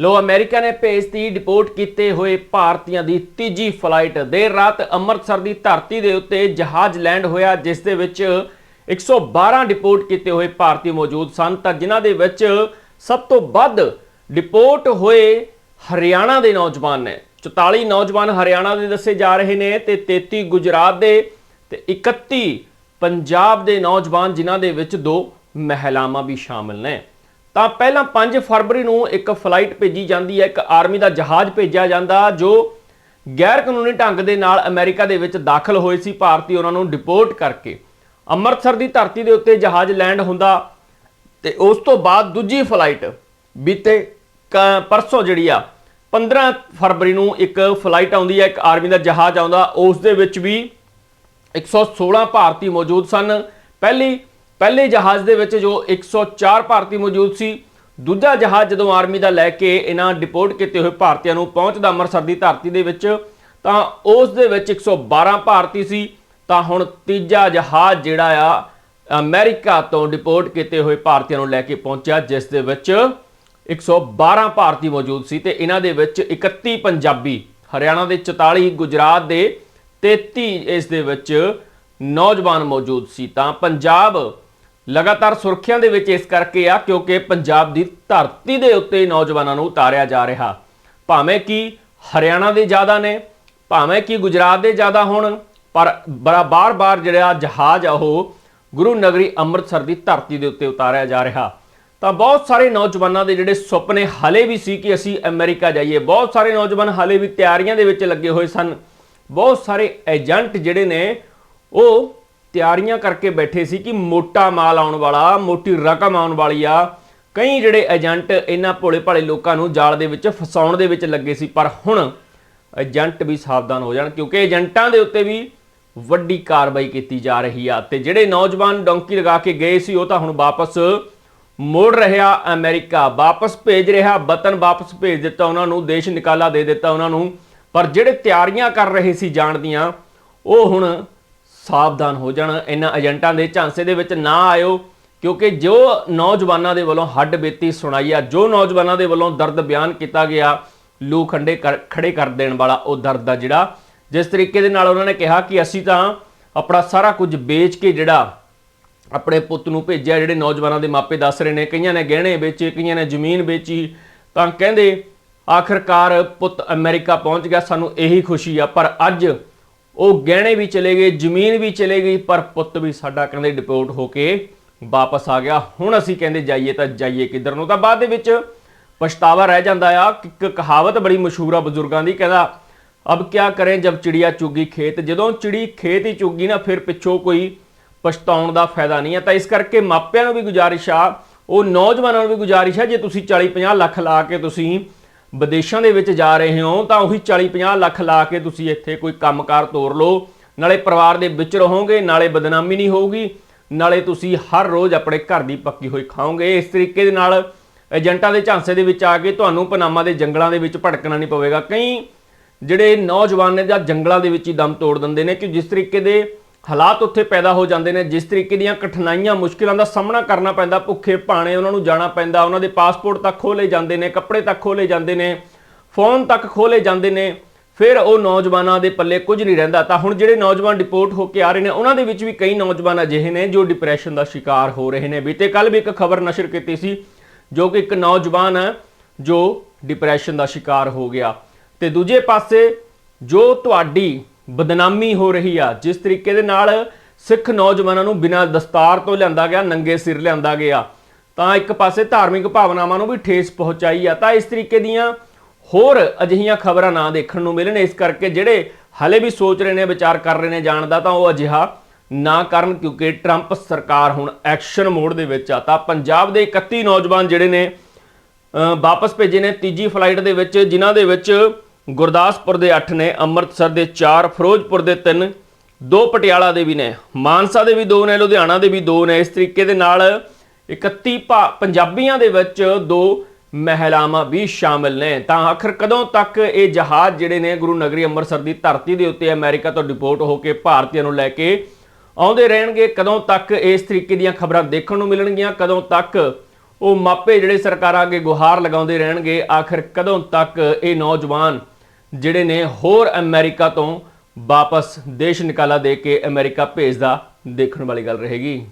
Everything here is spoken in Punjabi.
ਲੋ, ਅਮਰੀਕਾ ਨੇ ਭੇਜਤੀ ਡਿਪੋਰਟ ਕੀਤੇ ਹੋਏ ਭਾਰਤੀਆਂ ਦੀ ਤੀਜੀ ਫਲਾਈਟ ਦੇਰ ਰਾਤ ਅੰਮ੍ਰਿਤਸਰ ਦੀ ਧਰਤੀ ਦੇ ਉੱਤੇ ਜਹਾਜ਼ ਲੈਂਡ ਹੋਇਆ, ਜਿਸ ਦੇ ਵਿੱਚ 112 ਡਿਪੋਰਟ ਕੀਤੇ ਹੋਏ ਭਾਰਤੀ ਮੌਜੂਦ ਸਨ। ਤਾਂ ਜਿਨ੍ਹਾਂ ਦੇ ਵਿੱਚ ਸਭ ਤੋਂ ਵੱਧ ਡਿਪੋਰਟ ਹੋਏ ਹਰਿਆਣਾ ਦੇ ਨੌਜਵਾਨ ਨੇ। 44 ਨੌਜਵਾਨ ਹਰਿਆਣਾ ਦੇ ਦੱਸੇ ਜਾ ਰਹੇ ਨੇ ਤੇ 33 ਗੁਜਰਾਤ ਦੇ ਤੇ 31 ਪੰਜਾਬ ਦੇ ਨੌਜਵਾਨ, ਜਿਨ੍ਹਾਂ ਦੇ ਵਿੱਚ ਦੋ ਮਹਿਲਾਵਾਂ ਵੀ ਸ਼ਾਮਲ ਨੇ। ਤਾਂ ਪਹਿਲਾਂ 5 ਫਰਵਰੀ ਨੂੰ ਇੱਕ ਫਲਾਈਟ ਭੇਜੀ ਜਾਂਦੀ ਹੈ, ਇੱਕ ਆਰਮੀ ਦਾ ਜਹਾਜ਼ ਭੇਜਿਆ ਜਾਂਦਾ, ਜੋ ਗੈਰ ਕਾਨੂੰਨੀ ਢੰਗ ਦੇ ਨਾਲ ਅਮਰੀਕਾ ਦੇ ਵਿੱਚ ਦਾਖਲ ਹੋਏ ਸੀ, ਭਾਰਤੀ ਉਹਨਾਂ ਨੂੰ ਡਿਪੋਰਟ ਕਰਕੇ। ਅੰਮ੍ਰਿਤਸਰ ਦੀ ਧਰਤੀ ਦੇ ਉੱਤੇ ਜਹਾਜ਼ ਲੈਂਡ ਹੁੰਦਾ ਤੇ ਉਸ ਤੋਂ ਬਾਅਦ ਦੂਜੀ ਫਲਾਈਟ ਬੀਤੇ ਕ- ਪਰਸੋਂ ਜਿਹੜੀ ਆ 15 ਫਰਵਰੀ ਨੂੰ ਇੱਕ ਫਲਾਈਟ ਆਉਂਦੀ ਹੈ, ਇੱਕ ਆਰਮੀ ਦਾ ਜਹਾਜ਼ ਆਉਂਦਾ, ਉਸ ਦੇ ਵਿੱਚ ਵੀ 116 ਭਾਰਤੀ ਮੌਜੂਦ ਸਨ। ਪਹਿਲੀ ਪਹਿਲੇ ਜਹਾਜ਼ ਦੇ ਵਿੱਚ ਜੋ 104 ਭਾਰਤੀ ਮੌਜੂਦ ਸੀ, ਦੂਜਾ ਜਹਾਜ਼ ਜਦੋਂ ਆਰਮੀ ਦਾ ਲੈ ਕੇ ਇਹਨਾਂ ਡਿਪੋਰਟ ਕੀਤੇ ਹੋਏ ਭਾਰਤੀਆਂ ਨੂੰ ਪਹੁੰਚਦਾ ਅੰਮ੍ਰਿਤਸਰ ਦੀ ਧਰਤੀ ਦੇ ਵਿੱਚ, ਤਾਂ ਉਸ ਦੇ ਵਿੱਚ 112 ਭਾਰਤੀ ਸੀ, ਤਾਂ ਹੁਣ ਤੀਜਾ ਜਹਾਜ਼ ਜਿਹੜਾ ਆ, ਅਮਰੀਕਾ ਤੋਂ ਡਿਪੋਰਟ ਕੀਤੇ ਹੋਏ ਭਾਰਤੀਆਂ ਨੂੰ ਲੈ ਕੇ ਪਹੁੰਚਿਆ, ਜਿਸ ਦੇ ਵਿੱਚ 112 ਭਾਰਤੀ ਮੌਜੂਦ ਸੀ ਤੇ ਇਹਨਾਂ ਦੇ ਵਿੱਚ 31 ਪੰਜਾਬੀ, ਹਰਿਆਣਾ ਦੇ 44 ਗੁਜਰਾਤ ਦੇ 33 ਇਸ ਦੇ ਵਿੱਚ ਨੌਜਵਾਨ ਮੌਜੂਦ ਸੀ। ਤਾਂ ਪੰਜਾਬ ਲਗਾਤਾਰ ਸੁਰਖੀਆਂ ਦੇ ਵਿੱਚ ਇਸ ਕਰਕੇ ਆ ਕਿਉਂਕਿ ਪੰਜਾਬ ਦੀ ਧਰਤੀ ਦੇ ਉੱਤੇ ਨੌਜਵਾਨਾਂ ਨੂੰ ਉਤਾਰਿਆ ਜਾ ਰਿਹਾ। ਭਾਵੇਂ ਕਿ ਹਰਿਆਣਾ ਦੇ ਜ਼ਿਆਦਾ ਨੇ, ਭਾਵੇਂ ਕਿ ਗੁਜਰਾਤ ਦੇ ਜ਼ਿਆਦਾ ਹੋਣ, ਪਰ ਬਾਰ-ਬਾਰ ਜਿਹੜਾ ਜਹਾਜ਼ ਆ ਉਹ ਗੁਰੂ ਨਗਰੀ ਅੰਮ੍ਰਿਤਸਰ ਦੀ ਧਰਤੀ ਦੇ ਉੱਤੇ ਉਤਾਰਿਆ ਜਾ ਰਿਹਾ। ਤਾਂ ਬਹੁਤ ਸਾਰੇ ਨੌਜਵਾਨਾਂ ਦੇ ਜਿਹੜੇ ਸੁਪਨੇ ਹਲੇ ਵੀ ਸੀ ਕਿ ਅਸੀਂ ਅਮਰੀਕਾ ਜਾਈਏ, ਬਹੁਤ ਸਾਰੇ ਨੌਜਵਾਨ ਹਲੇ ਵੀ ਤਿਆਰੀਆਂ ਦੇ ਵਿੱਚ ਲੱਗੇ ਹੋਏ ਸਨ। ਬਹੁਤ ਸਾਰੇ ਏਜੰਟ ਜਿਹੜੇ ਨੇ, ਉਹ ਤਿਆਰੀਆਂ ਕਰਕੇ ਬੈਠੇ ਸੀ ਕਿ ਮੋਟਾ ਮਾਲ ਆਉਣ ਵਾਲਾ, ਮੋਟੀ ਰਕਮ ਆਉਣ ਵਾਲੀ ਆ। ਕਈ ਜਿਹੜੇ ਏਜੰਟ ਇਹਨਾਂ ਭੋਲੇ ਭਾਲੇ ਲੋਕਾਂ ਨੂੰ ਜਾਲ ਦੇ ਵਿੱਚ ਫਸਾਉਣ ਦੇ ਵਿੱਚ ਲੱਗੇ ਸੀ, ਪਰ ਹੁਣ ਏਜੰਟ ਵੀ ਸਾਵਧਾਨ ਹੋ ਜਾਣ, ਕਿਉਂਕਿ ਏਜੰਟਾਂ ਦੇ ਉੱਤੇ ਵੀ ਵੱਡੀ ਕਾਰਵਾਈ ਕੀਤੀ ਜਾ ਰਹੀ ਆ। ਤੇ ਜਿਹੜੇ ਨੌਜਵਾਨ ਡੌਂਕੀ ਲਗਾ ਕੇ ਗਏ ਸੀ, ਉਹ ਤਾਂ ਹੁਣ ਵਾਪਸ ਮੋੜ ਰਿਹਾ ਅਮਰੀਕਾ। ਵਾਪਸ ਭੇਜ ਰਿਹਾ ਵਤਨ ਵਾਪਸ ਭੇਜ ਦਿੱਤਾ ਉਹਨਾਂ ਨੂੰ, ਦੇਸ਼ ਨਿਕਾਲਾ ਦੇ ਦਿੱਤਾ ਉਹਨਾਂ ਨੂੰ। ਪਰ ਜਿਹੜੇ ਤਿਆਰੀਆਂ ਕਰ ਰਹੇ ਸੀ ਜਾਣ ਦੀਆਂ, ਉਹ ਹੁਣ ਸਾਵਧਾਨ ਹੋ ਜਾਣ, ਇਹਨਾਂ ਏਜੰਟਾਂ ਦੇ ਝਾਂਸੇ ਦੇ ਵਿੱਚ ਨਾ ਆਇਓ, ਕਿਉਂਕਿ ਜੋ ਨੌਜਵਾਨਾਂ ਦੇ ਵੱਲੋਂ ਹੱਡ ਬੇਤੀ ਸੁਣਾਈ ਆ, ਜੋ ਨੌਜਵਾਨਾਂ ਦੇ ਵੱਲੋਂ ਦਰਦ ਬਿਆਨ ਕੀਤਾ ਗਿਆ, ਲੂ ਖੰਡੇ ਕਰ- ਖੜੇ ਕਰ ਦੇਣ ਵਾਲਾ ਉਹ ਦਰਦ ਦਾ ਜਿਹੜਾ। ਜਿਸ ਤਰੀਕੇ ਦੇ ਨਾਲ ਉਹਨਾਂ ਨੇ ਕਿਹਾ ਕਿ ਅਸੀਂ ਤਾਂ ਆਪਣਾ ਸਾਰਾ ਕੁਝ ਵੇਚ ਕੇ ਜਿਹੜਾ ਆਪਣੇ ਪੁੱਤ ਨੂੰ ਭੇਜਿਆ, ਜਿਹੜੇ ਨੌਜਵਾਨਾਂ ਦੇ ਮਾਪੇ ਦੱਸ ਰਹੇ ਨੇ, ਕਈਆਂ ਨੇ ਗਹਿਣੇ ਵੇਚੇ, ਕਈਆਂ ਨੇ ਜ਼ਮੀਨ ਵੇਚੀ, ਤਾਂ ਕਹਿੰਦੇ ਆਖਰਕਾਰ ਪੁੱਤ ਅਮਰੀਕਾ ਪਹੁੰਚ ਗਿਆ, ਸਾਨੂੰ ਇਹੀ ਖੁਸ਼ੀ ਆ, ਪਰ ਅੱਜ ਉਹ ਗਹਿਣੇ ਵੀ ਚਲੇ ਗਏ, ਜ਼ਮੀਨ ਵੀ ਚਲੇ ਗਈ, ਪਰ ਪੁੱਤ ਵੀ ਸਾਡਾ ਕਹਿੰਦੇ ਡਿਪੋਰਟ ਹੋ ਕੇ ਵਾਪਸ ਆ ਗਿਆ। ਹੁਣ ਅਸੀਂ ਕਹਿੰਦੇ ਜਾਈਏ ਤਾਂ ਜਾਈਏ ਕਿੱਧਰ ਨੂੰ? ਤਾਂ ਬਾਅਦ ਦੇ ਵਿੱਚ ਪਛਤਾਵਾ ਰਹਿ ਜਾਂਦਾ ਆ ਕਿ ਇੱਕ ਕਹਾਵਤ ਬੜੀ ਮਸ਼ਹੂਰ ਆ ਬਜ਼ੁਰਗਾਂ ਦੀ, ਕਹਿੰਦਾ, ਅਬ ਕਿਆ ਕਰੇ ਜਬ ਚਿੜੀਆ ਚੁੱਗੀ ਖੇਤ? ਜਦੋਂ ਚਿੜੀ ਖੇਤ ਹੀ ਚੁੱਗੀ ਨਾ, ਫਿਰ ਪਿੱਛੋਂ ਕੋਈ ਪਛਤਾਉਣ ਦਾ ਫਾਇਦਾ ਨਹੀਂ ਹੈ ਤਾਂ ਇਸ ਕਰਕੇ ਮਾਪਿਆਂ ਨੂੰ ਵੀ ਗੁਜ਼ਾਰਿਸ਼ ਆ, ਉਹ ਨੌਜਵਾਨਾਂ ਨੂੰ ਵੀ ਗੁਜ਼ਾਰਿਸ਼ ਹੈ ਜੇ ਤੁਸੀਂ 40 50 ਲੱਖ ਲਾ ਕੇ ਤੁਸੀਂ ਵਿਦੇਸ਼ਾਂ ਦੇ ਵਿੱਚ ਜਾ ਰਹੇ ਹੋ, ਤਾਂ ਉਹੀ 40 50 ਲੱਖ ਲਾ ਕੇ ਤੁਸੀਂ ਇੱਥੇ ਕੋਈ ਕੰਮਕਾਰ ਤੋਰ ਲਓ। ਨਾਲੇ ਪਰਿਵਾਰ ਦੇ ਵਿੱਚ ਰਹੋਗੇ, ਨਾਲੇ ਬਦਨਾਮੀ ਨਹੀਂ ਹੋਊਗੀ, ਨਾਲੇ ਤੁਸੀਂ ਹਰ ਰੋਜ਼ ਆਪਣੇ ਘਰ ਦੀ ਪੱਕੀ ਹੋਈ ਖਾਓਗੇ। ਇਸ ਤਰੀਕੇ ਦੇ ਨਾਲ ਏਜੰਟਾਂ ਦੇ ਝਾਂਸੇ ਦੇ ਵਿੱਚ ਆ ਕੇ ਤੁਹਾਨੂੰ ਪਨਾਮਾ ਦੇ ਜੰਗਲਾਂ ਦੇ ਵਿੱਚ ਭਟਕਣਾ ਨਹੀਂ ਪਵੇਗਾ। ਕਈ ਜਿਹੜੇ ਨੌਜਵਾਨ ਨੇ ਜਾਂ ਜੰਗਲਾਂ ਦੇ ਵਿੱਚ ਹੀ ਦਮ ਤੋੜ ਦਿੰਦੇ ਨੇ ਕਿ ਜਿਸ ਤਰੀਕੇ ਦੇ ਹਾਲਾਤ ਉੱਥੇ ਪੈਦਾ ਹੋ ਜਾਂਦੇ ਨੇ, ਜਿਸ ਤਰੀਕੇ ਦੀਆਂ ਕਠਿਨਾਈਆਂ ਮੁਸ਼ਕਿਲਾਂ ਦਾ ਸਾਹਮਣਾ ਕਰਨਾ ਪੈਂਦਾ, ਭੁੱਖੇ ਭਾਣੇ ਉਹਨਾਂ ਨੂੰ ਜਾਣਾ ਪੈਂਦਾ, ਉਹਨਾਂ ਦੇ ਪਾਸਪੋਰਟ ਤੱਕ ਖੋਲੇ ਜਾਂਦੇ ਨੇ, ਕੱਪੜੇ ਤੱਕ ਖੋਲੇ ਜਾਂਦੇ ਨੇ, ਫੋਨ ਤੱਕ ਖੋਲੇ ਜਾਂਦੇ ਨੇ, ਫਿਰ ਉਹ ਨੌਜਵਾਨਾਂ ਦੇ ਪੱਲੇ ਕੁਝ ਨਹੀਂ ਰਹਿੰਦਾ। ਤਾਂ ਹੁਣ ਜਿਹੜੇ ਨੌਜਵਾਨ ਡਿਪੋਰਟ ਹੋ ਕੇ ਆ ਰਹੇ ਨੇ, ਉਹਨਾਂ ਦੇ ਵਿੱਚ ਵੀ ਕਈ ਨੌਜਵਾਨ ਅਜਿਹੇ ਨੇ ਜੋ ਡਿਪਰੈਸ਼ਨ ਦਾ ਸ਼ਿਕਾਰ ਹੋ ਰਹੇ ਨੇ। ਬੀਤੇ ਕੱਲ ਵੀ ਇੱਕ ਖਬਰ ਨਸ਼ਰ ਕੀਤੀ ਸੀ, ਜੋ ਕਿ ਇੱਕ ਨੌਜਵਾਨ ਹੈ ਜੋ ਡਿਪਰੈਸ਼ਨ ਦਾ ਸ਼ਿਕਾਰ ਹੋ ਗਿਆ। ਤੇ ਦੂਜੇ ਪਾਸੇ ਜੋ ਤੁਹਾਡੀ ਬਦਨਾਮੀ ਹੋ ਰਹੀ ਆ। ਜਿਸ ਤਰੀਕੇ ਦੇ ਨਾਲ ਸਿੱਖ ਨੌਜਵਾਨਾਂ ਨੂੰ ਬਿਨਾਂ ਦਸਤਾਰ ਤੋਂ ਲਿਆਂਦਾ ਗਿਆ, ਨੰਗੇ ਸਿਰ ਲਿਆਂਦਾ ਗਿਆ। ਤਾਂ ਇੱਕ ਪਾਸੇ ਧਾਰਮਿਕ ਭਾਵਨਾਵਾਂ ਨੂੰ ਵੀ ਠੇਸ ਪਹੁੰਚਾਈ ਆ। ਤਾਂ ਇਸ ਤਰੀਕੇ ਦੀਆਂ ਹੋਰ ਅਜਿਹੀਆਂ ਖਬਰਾਂ ਨਾ ਦੇਖਣ ਨੂੰ ਮਿਲਣ। ਇਸ ਕਰਕੇ ਜਿਹੜੇ ਹਲੇ ਵੀ ਸੋਚ ਰਹੇ ਨੇ, ਵਿਚਾਰ ਕਰ ਰਹੇ ਨੇ ਜਾਣ ਦਾ, ਤਾਂ ਉਹ ਅਜਿਹਾ ਨਾ ਕਰਨ ਕਿਉਂਕਿ ਟਰੰਪ ਸਰਕਾਰ ਹੁਣ ਐਕਸ਼ਨ ਮੋਡ ਦੇ ਵਿੱਚ ਆ। ਤਾਂ ਪੰਜਾਬ ਦੇ 31 ਨੌਜਵਾਨ ਜਿਹੜੇ ਨੇ ਵਾਪਸ ਭੇਜੇ ਨੇ। ਤੀਜੀ ਫਲਾਈਟ ਦੇ ਵਿੱਚ, ਜਿਨ੍ਹਾਂ ਦੇ ਵਿੱਚ ਗੁਰਦਾਸਪੁਰ ਦੇ 8 ਨੇ ਅੰਮ੍ਰਿਤਸਰ ਦੇ 4 ਫਿਰੋਜ਼ਪੁਰ ਦੇ 3 ਦੋ ਪਟਿਆਲਾ ਦੇ ਵੀ ਨੇ, ਮਾਨਸਾ ਦੇ ਵੀ ਦੋ ਨੇ, ਲੁਧਿਆਣਾ ਦੇ ਵੀ ਦੋ ਨੇ। ਇਸ ਤਰੀਕੇ ਦੇ ਨਾਲ 31 ਭਾ- ਪੰਜਾਬੀਆਂ ਦੇ ਵਿੱਚ ਦੋ ਮਹਿਲਾਵਾਂ ਵੀ ਸ਼ਾਮਿਲ ਨੇ। ਤਾਂ ਆਖਰ ਕਦੋਂ ਤੱਕ ਇਹ ਜਹਾਜ਼ ਜਿਹੜੇ ਨੇ ਗੁਰੂ ਨਗਰੀ ਅੰਮ੍ਰਿਤਸਰ ਦੀ ਧਰਤੀ ਦੇ ਉੱਤੇ ਅਮਰੀਕਾ ਤੋਂ ਡਿਪੋਰਟ ਹੋ ਕੇ ਭਾਰਤੀਆਂ ਨੂੰ ਲੈ ਕੇ ਆਉਂਦੇ ਰਹਿਣਗੇ, ਕਦੋਂ ਤੱਕ ਇਸ ਤਰੀਕੇ ਦੀਆਂ ਖਬਰਾਂ ਦੇਖਣ ਨੂੰ ਮਿਲਣਗੀਆਂ, ਕਦੋਂ ਤੱਕ ਉਹ ਮਾਪੇ ਜਿਹੜੇ ਸਰਕਾਰਾਂ ਅੱਗੇ ਗੁਹਾਰ ਲਗਾਉਂਦੇ ਰਹਿਣਗੇ, ਆਖਿਰ ਕਦੋਂ ਤੱਕ ਇਹ ਨੌਜਵਾਨ ਜਿਹੜੇ ਨੇ ਹੋਰ ਅਮਰੀਕਾ ਤੋਂ ਵਾਪਸ ਦੇਸ਼ ਨਿਕਾਲਾ ਦੇ ਕੇ ਅਮਰੀਕਾ ਭੇਜਦਾ ਦੇਖਣ ਵਾਲੀ ਗੱਲ ਰਹੇਗੀ।